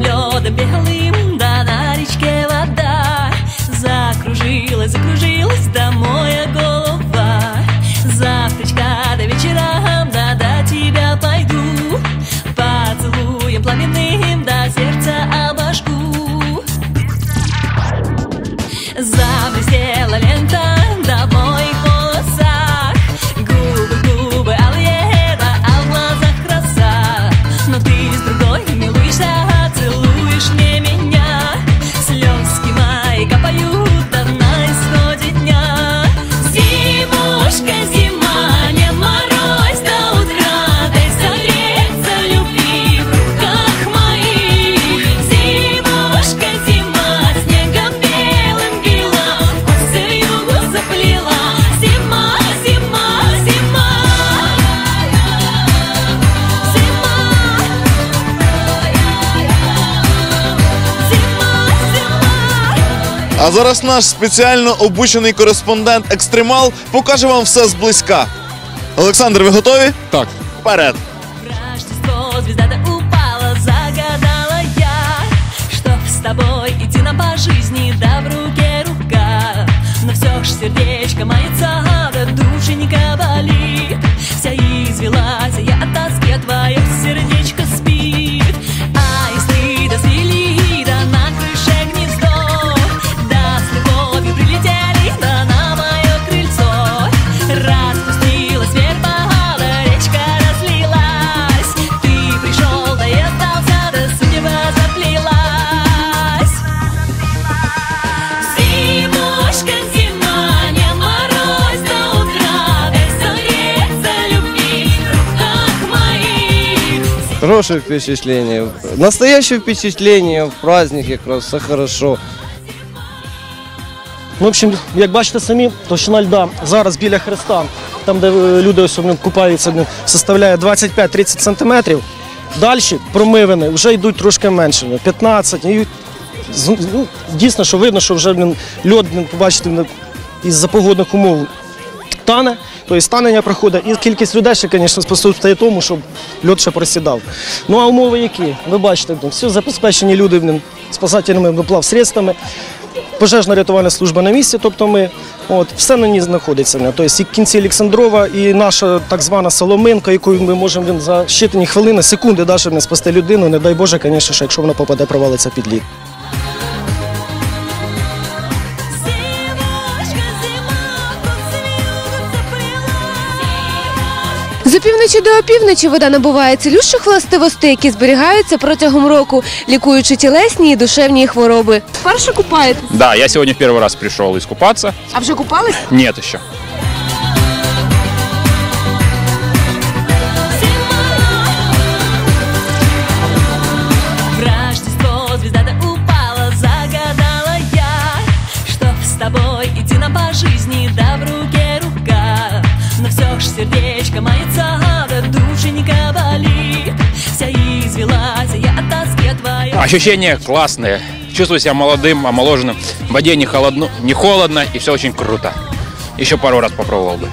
ледом белым, да на речке вода. Закружилась, закружилась домой голова А зараз наш спеціально обучений кореспондент Екстремал покаже вам все зблизька. Олександр, ви готові? Так. Вперед! Рождество звезда-то упала, загадала я Чтоб с тобой идти нам по жизни, да в руке Хорошее впечатление. Настоящее впечатление в праздник якраз все хорошо. Ну, в общем, як бачите самі, товщина льда зараз біля хреста, там, де е, люди ось блін, купаються, составляє 25-30 сантиметрів. Далі промивини вже йдуть трошки менше, блін, 15. І, з- ну, дійсно, що видно, що вже льод, побачите, із-за погодних умов тане, тобто станення проходить, і кількість людей ще, звісно, способствує тому, щоб льод ще просідав. Ну а умови які? Ви бачите, все забезпечені люди спасательними плавсредствами. Пожежна рятувальна служба на місці, тобто ми от все на ній знаходиться. Тобто і кінці Олександрова, і наша так звана Соломинка, якою ми можемо за щитані хвилини, секунди навіть не спасти людину. Не дай Боже, звісно, якщо вона попаде, провалиться під лід. З опівночі до опівночі вода набуває цілющих властивостей, які зберігаються протягом року, лікуючи тілесні і душевні хвороби. Перше купаєте? Да, я сегодня в первый раз пришел искупаться. А вже купались? Нет еще. В Рождество сердечко мается, да душенька болит Вся извелась, я от тоски твоей Ощущения классные. Чувствую себя молодым, омоложенным. В воде не холодно, не холодно и все очень круто. Еще пару раз попробовал бы.